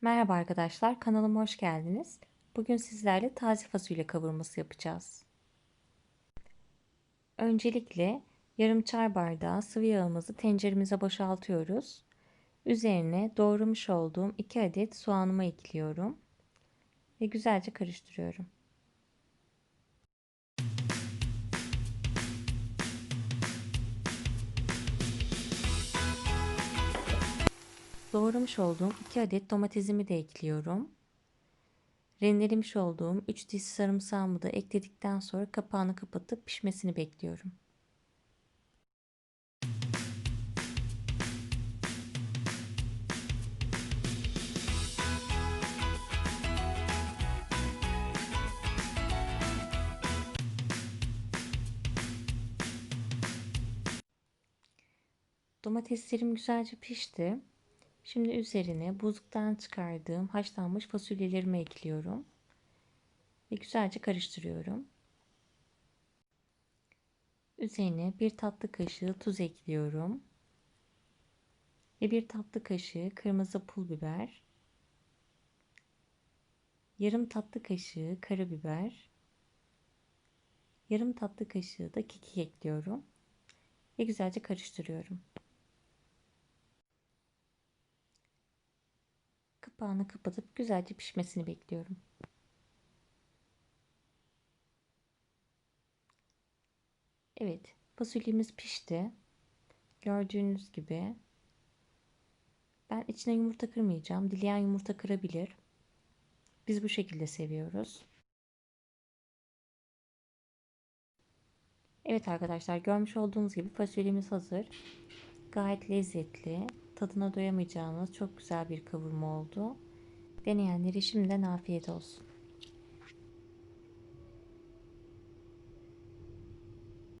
Merhaba arkadaşlar, kanalıma hoş geldiniz. Bugün sizlerle taze fasulye kavurması yapacağız. Öncelikle yarım çay bardağı sıvı yağımızı tenceremize boşaltıyoruz. Üzerine doğramış olduğum 2 adet soğanımı ekliyorum ve güzelce karıştırıyorum. Doğramış olduğum 2 adet domatesimi de ekliyorum. Rendelemiş olduğum 3 diş sarımsağımı da ekledikten sonra kapağını kapatıp pişmesini bekliyorum. Domateslerim güzelce pişti. Şimdi üzerine buzluktan çıkardığım haşlanmış fasulyelerimi ekliyorum. Ve güzelce karıştırıyorum. Üzerine bir tatlı kaşığı tuz ekliyorum. Ve bir tatlı kaşığı kırmızı pul biber. Yarım tatlı kaşığı karabiber. Yarım tatlı kaşığı da kekik ekliyorum. Ve güzelce karıştırıyorum. Kapağını kapatıp güzelce pişmesini bekliyorum. Evet, fasulyemiz pişti. Gördüğünüz gibi. Ben içine yumurta kırmayacağım. Dileyen yumurta kırabilir. Biz bu şekilde seviyoruz. Evet arkadaşlar görmüş olduğunuz gibi fasulyemiz hazır. Gayet lezzetli, tadına doyamayacağınız çok güzel bir kavurma oldu. Deneyenlere şimdiden afiyet olsun.